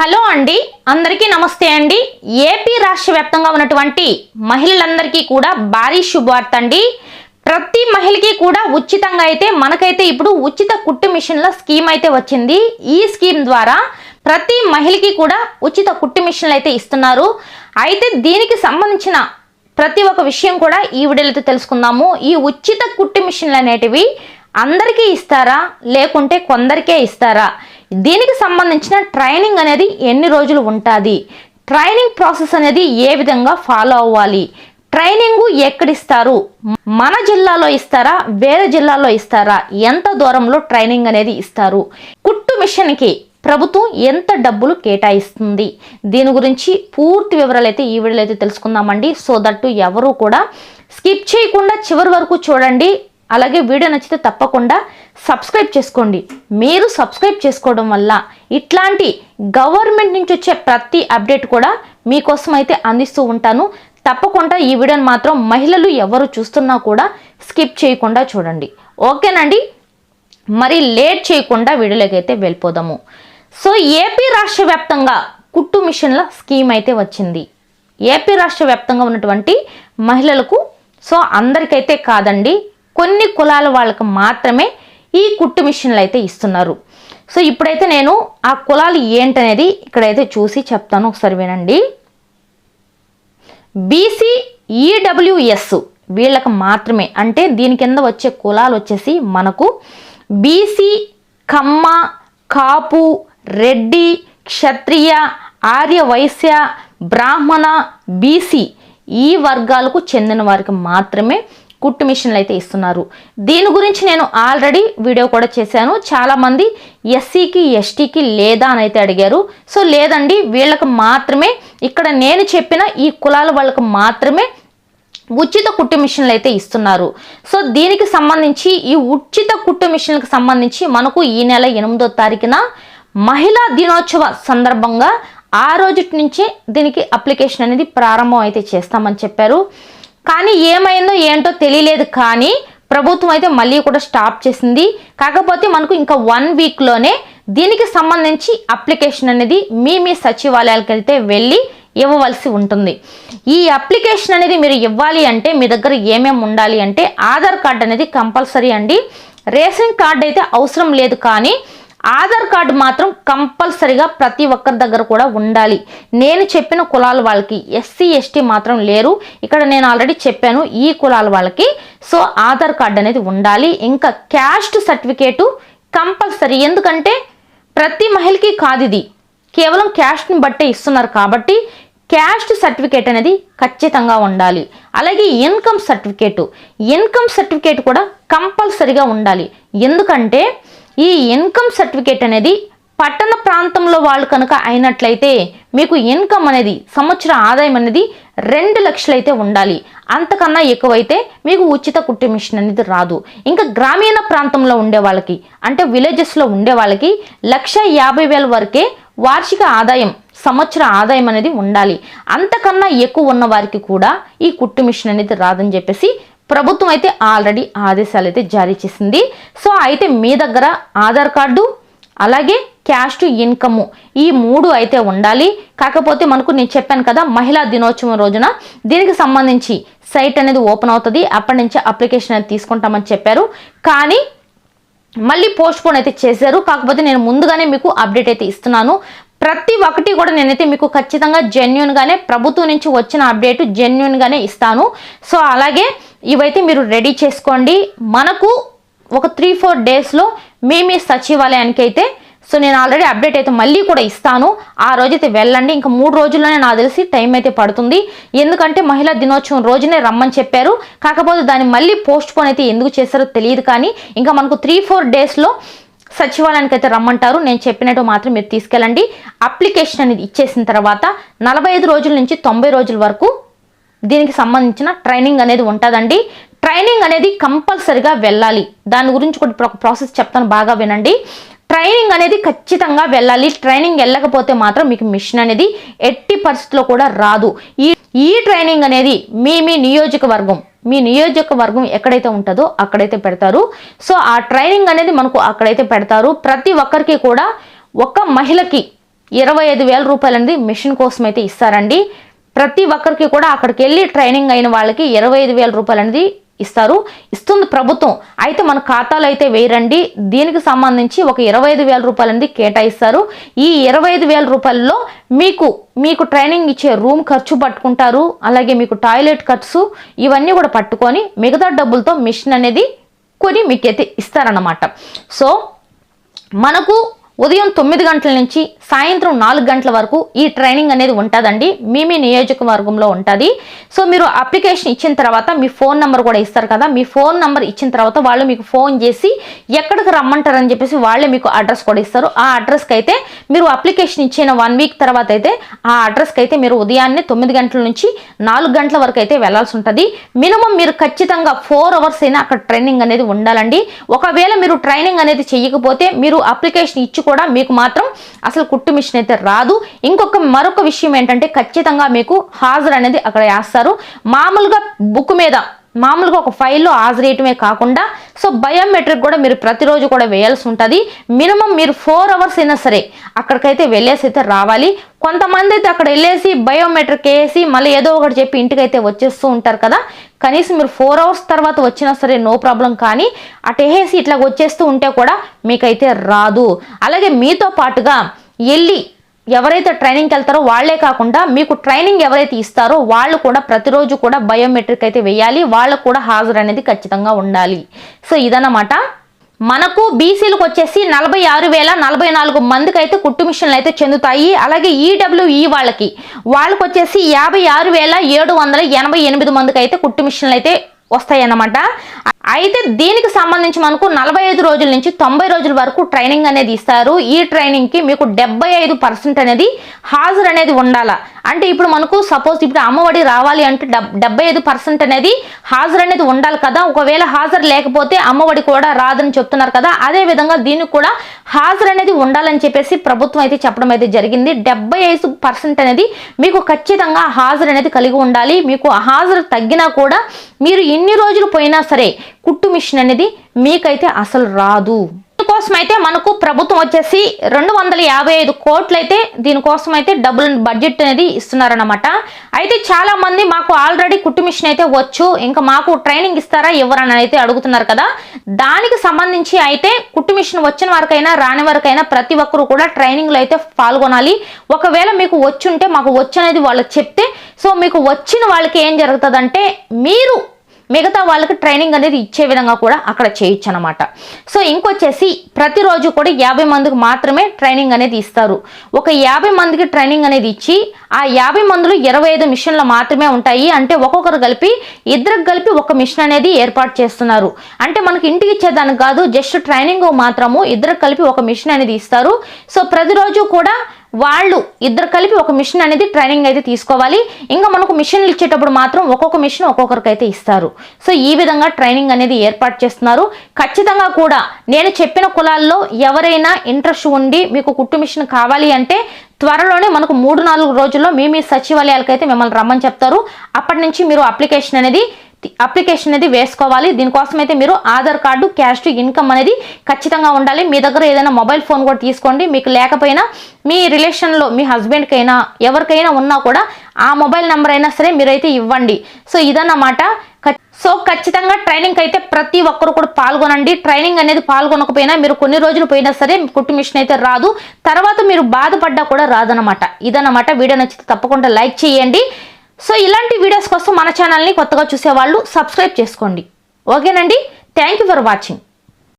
Hello అండి. అందరికీ నమస్తే అండి. ఏపీ రాష్ట్ర వ్యాప్తంగా ఉన్నటువంటి మహిళలందరికీ కూడా భారీ శుభవార్త అండి. ప్రతి మహిళకి కూడా ఉచితంగా అయితే మనకైతే ఇప్పుడు ఉచిత కుట్టు మిషన్ల స్కీమ్ అయితే వచ్చింది. ఈ స్కీమ్ ద్వారా ప్రతి మహిళకి కూడా ఉచిత కుట్టు మిషన్లు అయితే ఇస్తున్నారు. అయితే దీనికి సంబంధించిన ప్రతి ఒక్క విషయం కూడా ఈ వీడియోలో తెలుసుకుందాము. ఈ ఉచిత కుట్టు మిషన్లు అనేటివి అందరికీ ఇస్తారా? లేకుంటే కొందరికే ఇస్తారా? దీనికి సంబంధించిన ట్రైనింగ్ అనేది ఎన్ని రోజులు ఉంటుంది? ట్రైనింగ్ ప్రాసెస్ అనేది ఏ విధంగా ఫాలో అవ్వాలి? ట్రైనింగ్ ఎక్కడిస్తారు? మన జిల్లాలో ఇస్తారా? వేరే జిల్లాలో ఇస్తారా? ఎంత దూరంలో ట్రైనింగ్ అనేది ఇస్తారు? కుట్టు మిషన్కి ప్రభుత్వం ఎంత డబ్బులు కేటాయిస్తుంది? దీని గురించి పూర్తి వివరాలు అయితే ఈ వీడియోలో అయితే తెలుసుకుందామండి. సో దట్టు ఎవరు కూడా స్కిప్ చేయకుండా చివరి వరకు చూడండి. అలాగే వీడియో నచ్చితే తప్పకుండా సబ్స్క్రైబ్ చేసుకోండి. మీరు సబ్స్క్రైబ్ చేసుకోవడం వల్ల ఇట్లాంటి గవర్నమెంట్ నుంచి వచ్చే ప్రతి అప్డేట్ కూడా మీకోసం అయితే అందిస్తూ ఉంటాను. తప్పకుండా ఈ వీడియోని మాత్రం మహిళలు ఎవరు చూస్తున్నా కూడా స్కిప్ చేయకుండా చూడండి. ఓకేనండి? మరి లేట్ చేయకుండా వీడియోలోకి అయితే వెళ్ళిపోదాము. సో ఏపీ రాష్ట్ర వ్యాప్తంగా కుట్టు మిషన్ల స్కీమ్ అయితే వచ్చింది. ఏపీ రాష్ట్ర వ్యాప్తంగా ఉన్నటువంటి మహిళలకు సో అందరికైతే కాదండి కొన్ని కులాల వాళ్ళకు మాత్రమే ఈ కుట్టు మిషన్లు అయితే ఇస్తున్నారు. సో ఇప్పుడైతే నేను ఆ కులాలు ఏంటనేది ఇక్కడైతే చూసి చెప్తాను. ఒకసారి వినండి. బీసీ ఈడబ్ల్యూఎస్ వీళ్ళకి మాత్రమే. అంటే దీని కింద వచ్చే కులాలు వచ్చేసి మనకు బీసీ కమ్మ కాపు రెడ్డి క్షత్రియ ఆర్య వైశ్య బ్రాహ్మణ బీసీ ఈ వర్గాలకు చెందిన వారికి మాత్రమే కుట్టు మిషన్లు అయితే ఇస్తున్నారు. దీని గురించి నేను ఆల్రెడీ వీడియో కూడా చేశాను. చాలామంది ఎస్సీకి ఎస్టీకి లేదా అని అయితే అడిగారు. సో లేదండి వీళ్ళకి మాత్రమే ఇక్కడ నేను చెప్పిన ఈ కులాల వాళ్ళకి మాత్రమే ఉచిత కుట్టు మిషన్లు అయితే ఇస్తున్నారు. సో దీనికి సంబంధించి ఈ ఉచిత కుట్టు మిషన్లకు సంబంధించి మనకు ఈ నెల ఎనిమిదో తారీఖున మహిళా దినోత్సవ సందర్భంగా ఆ రోజు నుంచే దీనికి అప్లికేషన్ అనేది ప్రారంభం అయితే చేస్తామని చెప్పారు. కానీ ఏమైందో ఏంటో తెలియలేదు కానీ ప్రభుత్వం అయితే మళ్ళీ కూడా స్టాప్ చేసింది. కాకపోతే మనకు ఇంకా వన్ వీక్లోనే దీనికి సంబంధించి అప్లికేషన్ అనేది మీ మీ సచివాలయాలకు వెళ్తే వెళ్ళి ఇవ్వవలసి ఉంటుంది. ఈ అప్లికేషన్ అనేది మీరు ఇవ్వాలి అంటే మీ దగ్గర ఏమేమి ఉండాలి అంటే ఆధార్ కార్డ్ అనేది కంపల్సరీ అండి. రేషన్ కార్డ్ అయితే అవసరం లేదు కానీ ఆధార్ కార్డు మాత్రం కంపల్సరిగా ప్రతి ఒక్కరి దగ్గర కూడా ఉండాలి. నేను చెప్పిన కులాల వాళ్ళకి ఎస్సీ ఎస్టీ మాత్రం లేరు. ఇక్కడ నేను ఆల్రెడీ చెప్పాను ఈ కులాల వాళ్ళకి సో ఆధార్ కార్డు అనేది ఉండాలి. ఇంకా క్యాస్ట్ సర్టిఫికేటు కంపల్సరీ. ఎందుకంటే ప్రతి మహిళకి కాదు ఇది. కేవలం క్యాస్ట్ని బట్టే ఇస్తున్నారు కాబట్టి క్యాస్ట్ సర్టిఫికేట్ అనేది ఖచ్చితంగా ఉండాలి. అలాగే ఇన్కమ్ సర్టిఫికేటు. ఇన్కమ్ సర్టిఫికేట్ కూడా కంపల్సరిగా ఉండాలి. ఎందుకంటే ఈ ఇన్కమ్ సర్టిఫికేట్ అనేది పట్టణ ప్రాంతంలో వాళ్ళు కనుక అయినట్లయితే మీకు ఇన్కమ్ అనేది సంవత్సర ఆదాయం అనేది రెండు లక్షలు అయితే ఉండాలి. అంతకన్నా ఎక్కువైతే మీకు ఉచిత కుట్టు మిషన్ అనేది రాదు. ఇంకా గ్రామీణ ప్రాంతంలో ఉండే వాళ్ళకి అంటే విలేజెస్లో ఉండే వాళ్ళకి లక్ష యాభై వేల వరకే వార్షిక ఆదాయం సంవత్సర ఆదాయం అనేది ఉండాలి. అంతకన్నా ఎక్కువ ఉన్న వారికి కూడా ఈ కుట్టు మిషన్ అనేది రాదని చెప్పేసి ప్రభుత్వం అయితే ఆల్రెడీ ఆదేశాలు అయితే జారీ చేసింది. సో అయితే మీ దగ్గర ఆధార్ కార్డు అలాగే క్యాష్ టు ఇన్కమ్ ఈ మూడు అయితే ఉండాలి. కాకపోతే మనకు నేను చెప్పాను కదా మహిళా దినోత్సవం రోజున దీనికి సంబంధించి సైట్ అనేది ఓపెన్ అవుతుంది. అప్పటి నుంచి అప్లికేషన్ అనేది తీసుకుంటామని చెప్పారు. కానీ మళ్ళీ పోస్ట్ పోన్ అయితే చేశారు. కాకపోతే నేను ముందుగానే మీకు అప్డేట్ అయితే ఇస్తున్నాను. ప్రతి ఒక్కటి కూడా నేనైతే మీకు ఖచ్చితంగా జెన్యున్గానే ప్రభుత్వం నుంచి వచ్చిన అప్డేట్ జెన్యున్గానే ఇస్తాను. సో అలాగే ఇవైతే మీరు రెడీ చేసుకోండి. మనకు ఒక త్రీ ఫోర్ డేస్లో మేమే మీ సచివాలయానికి అయితే సో నేను ఆల్రెడీ అప్డేట్ అయితే మళ్ళీ కూడా ఇస్తాను. ఆ రోజైతే వెళ్ళండి. ఇంకా మూడు రోజుల్లోనే నాకు తెలిసి టైం అయితే పడుతుంది. ఎందుకంటే మహిళా దినోత్సవం రోజునే రమ్మని చెప్పారు. కాకపోతే దాన్ని మళ్ళీ పోస్ట్ పోన్ అయితే ఎందుకు చేశారో తెలియదు కానీ ఇంకా మనకు త్రీ ఫోర్ డేస్లో సచివాలయానికి అయితే రమ్మంటారు. నేను చెప్పినట్టు మాత్రం మీరు తీసుకెళ్ళండి. అప్లికేషన్ అనేది ఇచ్చేసిన తర్వాత నలభై ఐదు రోజుల నుంచి తొంభై రోజుల వరకు దీనికి సంబంధించిన ట్రైనింగ్ అనేది ఉంటుందండి. ట్రైనింగ్ అనేది కంపల్సరిగా వెళ్ళాలి. దాని గురించి కూడా ఒక ప్రాసెస్ చెప్తాను బాగా వినండి. ట్రైనింగ్ అనేది ఖచ్చితంగా వెళ్ళాలి. ట్రైనింగ్ వెళ్ళకపోతే మాత్రం మీకు మిషన్ అనేది ఎట్టి పరిస్థితిలో కూడా రాదు. ఈ ఈ ట్రైనింగ్ అనేది మీ మీ నియోజకవర్గం మీ నియోజకవర్గం ఎక్కడైతే ఉంటుందో అక్కడైతే పెడతారు. సో ఆ ట్రైనింగ్ అనేది మనకు అక్కడైతే పెడతారు. ప్రతి ఒక్కరికి కూడా ఒక మహిళకి ఇరవై ఐదు వేల రూపాయలు అనేది మిషన్ కోసం అయితే ఇస్తారండి. ప్రతి ఒక్కరికి కూడా అక్కడికి వెళ్ళి ట్రైనింగ్ అయిన వాళ్ళకి ఇరవై ఐదు వేల రూపాయలు అనేది ఇస్తారు. ఇస్తుంది ప్రభుత్వం. అయితే మన ఖాతాలో అయితే వేయరండి. దీనికి సంబంధించి ఒక ఇరవై ఐదు వేల రూపాయలు అనేది కేటాయిస్తారు. ఈ ఇరవై ఐదు వేల రూపాయల్లో మీకు మీకు ట్రైనింగ్ ఇచ్చే రూమ్ ఖర్చు పట్టుకుంటారు. అలాగే మీకు టాయిలెట్ ఖర్చు ఇవన్నీ కూడా పట్టుకొని మిగతా డబ్బులతో మిషన్ అనేది కొని మీకైతే ఇస్తారన్నమాట. సో మనకు ఉదయం తొమ్మిది గంటల నుంచి సాయంత్రం నాలుగు గంటల వరకు ఈ ట్రైనింగ్ అనేది ఉంటుందండి. మీ మీ నియోజకవర్గంలో ఉంటుంది. సో మీరు అప్లికేషన్ ఇచ్చిన తర్వాత మీ ఫోన్ నెంబర్ కూడా ఇస్తారు కదా. మీ ఫోన్ నెంబర్ ఇచ్చిన తర్వాత వాళ్ళు మీకు ఫోన్ చేసి ఎక్కడికి రమ్మంటారని చెప్పేసి వాళ్ళే మీకు అడ్రస్ కూడా ఇస్తారు. ఆ అడ్రస్కి అయితే మీరు అప్లికేషన్ ఇచ్చిన వన్ వీక్ తర్వాత అయితే ఆ అడ్రస్కి అయితే మీరు ఉదయాన్నే తొమ్మిది గంటల నుంచి నాలుగు గంటల వరకు అయితే వెళ్ళాల్సి ఉంటుంది. మినిమం మీరు ఖచ్చితంగా ఫోర్ అవర్స్ అయినా అక్కడ ట్రైనింగ్ అనేది ఉండాలండి. ఒకవేళ మీరు ట్రైనింగ్ అనేది చేయకపోతే మీరు అప్లికేషన్ ఇచ్చి కూడా మీకు మాత్రం అసలు కుట్టు మిషన్ అయితే రాదు. ఇంకొక మరొక విషయం ఏంటంటే ఖచ్చితంగా మీకు హాజరు అనేది అక్కడ వేస్తారు. మామూలుగా బుక్ మీద మామూలుగా ఒక ఫైల్లో హాజరేయటమే కాకుండా సో బయోమెట్రిక్ కూడా మీరు ప్రతిరోజు కూడా వేయాల్సి ఉంటుంది. మినిమం మీరు ఫోర్ అవర్స్ అయినా సరే అక్కడికైతే వెళ్ళేసి అయితే రావాలి. కొంతమంది అయితే అక్కడ వెళ్ళేసి బయోమెట్రిక్ వేసి మళ్ళీ ఏదో ఒకటి చెప్పి ఇంటికైతే వచ్చేస్తూ ఉంటారు కదా. కనీసం మీరు ఫోర్ అవర్స్ తర్వాత వచ్చినా సరే నో ప్రాబ్లం కానీ అటు వేసి ఇట్లా వచ్చేస్తూ ఉంటే కూడా మీకైతే రాదు. అలాగే మీతో పాటుగా వెళ్ళి ఎవరైతే ట్రైనింగ్కి వెళ్తారో వాళ్ళే కాకుండా మీకు ట్రైనింగ్ ఎవరైతే ఇస్తారో వాళ్ళు కూడా ప్రతిరోజు కూడా బయోమెట్రిక్ అయితే వేయాలి. వాళ్ళకు కూడా హాజరు అనేది ఖచ్చితంగా ఉండాలి. సో ఇదన్నమాట. మనకు బీసీలకు వచ్చేసి నలభై ఆరు వేల నలభై నాలుగు మందికి అయితే కుట్టు మిషన్లు అయితే చెందుతాయి. అలాగే ఈడబ్ల్యూఈ వాళ్ళకి వాళ్ళకి వచ్చేసి యాభై ఆరు వేల ఏడు వందల ఎనభై ఎనిమిది మందికి అయితే కుట్టు మిషన్లు అయితే వస్తాయి అన్నమాట అయితే దీనికి సంబంధించి మనకు నలభై ఐదు రోజుల నుంచి తొంభై రోజుల వరకు ట్రైనింగ్ అనేది ఇస్తారు. ఈ ట్రైనింగ్కి మీకు డెబ్బై ఐదు పర్సెంట్ అనేది హాజరు అనేది ఉండాలా? అంటే ఇప్పుడు మనకు సపోజ్ ఇప్పుడు అమ్మఒడి రావాలి అంటే డెబ్బై ఐదు పర్సెంట్ అనేది హాజరు అనేది ఉండాలి కదా. ఒకవేళ హాజరు లేకపోతే అమ్మఒడి కూడా రాదని చెప్తున్నారు కదా. అదే విధంగా దీనికి కూడా హాజరు అనేది ఉండాలని చెప్పేసి ప్రభుత్వం అయితే చెప్పడం అయితే జరిగింది. డెబ్బై ఐదు పర్సెంట్ అనేది మీకు ఖచ్చితంగా హాజరు అనేది కలిగి ఉండాలి. మీకు హాజరు తగ్గినా కూడా మీరు ఇన్ని రోజులు పోయినా సరే కుట్టు మిషన్ అనేది మీకైతే అసలు రాదు. దీనికోసం అయితే మనకు ప్రభుత్వం వచ్చేసి రెండు వందల యాభై ఐదు కోట్లు అయితే దీనికోసం అయితే డబ్బులు బడ్జెట్ అనేది ఇస్తున్నారనమాట అయితే చాలా మంది మాకు ఆల్రెడీ కుట్టు మిషన్ అయితే వచ్చు ఇంకా మాకు ట్రైనింగ్ ఇస్తారా ఎవరని అయితే అడుగుతున్నారు కదా. దానికి సంబంధించి అయితే కుట్టు మిషన్ వచ్చిన వరకైనా రాని వరకైనా ప్రతి ఒక్కరు కూడా ట్రైనింగ్లో అయితే పాల్గొనాలి. ఒకవేళ మీకు వచ్చుంటే మాకు వచ్చు అనేది వాళ్ళకి చెప్తే సో మీకు వచ్చిన వాళ్ళకి ఏం జరుగుతుందంటే మీరు మిగతా వాళ్ళకి ట్రైనింగ్ అనేది ఇచ్చే విధంగా కూడా అక్కడ చేయొచ్చు అనమాట సో ఇంకొచ్చేసి ప్రతిరోజు కూడా యాభై మందికి మాత్రమే ట్రైనింగ్ అనేది ఇస్తారు. ఒక యాభై మందికి ట్రైనింగ్ అనేది ఇచ్చి ఆ యాభై మందులు ఇరవై ఐదు మిషన్లు మాత్రమే ఉంటాయి. అంటే ఒక్కొక్కరు కలిపి ఇద్దరికి కలిపి ఒక మిషన్ అనేది ఏర్పాటు చేస్తున్నారు. అంటే మనకి ఇంటికి ఇచ్చేదానికి కాదు జస్ట్ ట్రైనింగ్ మాత్రము ఇద్దరికి కలిపి ఒక మిషన్ అనేది ఇస్తారు. సో ప్రతిరోజు కూడా వాళ్ళు ఇద్దరు కలిపి ఒక మిషన్ అనేది ట్రైనింగ్ అయితే తీసుకోవాలి. ఇంకా మనకు మిషన్లు ఇచ్చేటప్పుడు మాత్రం ఒక్కొక్క మిషన్ ఒక్కొక్కరికైతే ఇస్తారు. సో ఈ విధంగా ట్రైనింగ్ అనేది ఏర్పాటు చేస్తున్నారు. ఖచ్చితంగా కూడా నేను చెప్పిన కులాల్లో ఎవరైనా ఇంట్రెస్ట్ ఉండి మీకు కుట్టు మిషన్ కావాలి అంటే త్వరలోనే మనకు మూడు నాలుగు రోజుల్లో మీ మీ సచివాలయాలకు అయితే మిమ్మల్ని రమ్మని చెప్తారు. అప్పటి నుంచి మీరు అప్లికేషన్ అనేది అప్లికేషన్ అనేది వేసుకోవాలి. దీనికోసం అయితే మీరు ఆధార్ కార్డు క్యాష్ ఇన్కమ్ అనేది ఖచ్చితంగా ఉండాలి. మీ దగ్గర ఏదైనా మొబైల్ ఫోన్ కూడా తీసుకోండి. మీకు లేకపోయినా మీ రిలేషన్లో మీ హస్బెండ్కైనా ఎవరికైనా ఉన్నా కూడా ఆ మొబైల్ నెంబర్ అయినా సరే మీరైతే ఇవ్వండి. సో ఇదన్నమాట. సో ఖచ్చితంగా ట్రైనింగ్ అయితే ప్రతి ఒక్కరు కూడా పాల్గొనండి. ట్రైనింగ్ అనేది పాల్గొనకపోయినా మీరు కొన్ని రోజులు పోయినా సరే కుట్టు మిషన్ అయితే రాదు. తర్వాత మీరు బాధపడ్డా కూడా రాదనమాట ఇదన్నమాట. వీడియో నచ్చితే తప్పకుండా లైక్ చేయండి. సో ఇలాంటి వీడియోస్ కోసం మన ఛానల్ని కొత్తగా చూసేవాళ్ళు సబ్స్క్రైబ్ చేసుకోండి. ఓకేనండి? Thank you for watching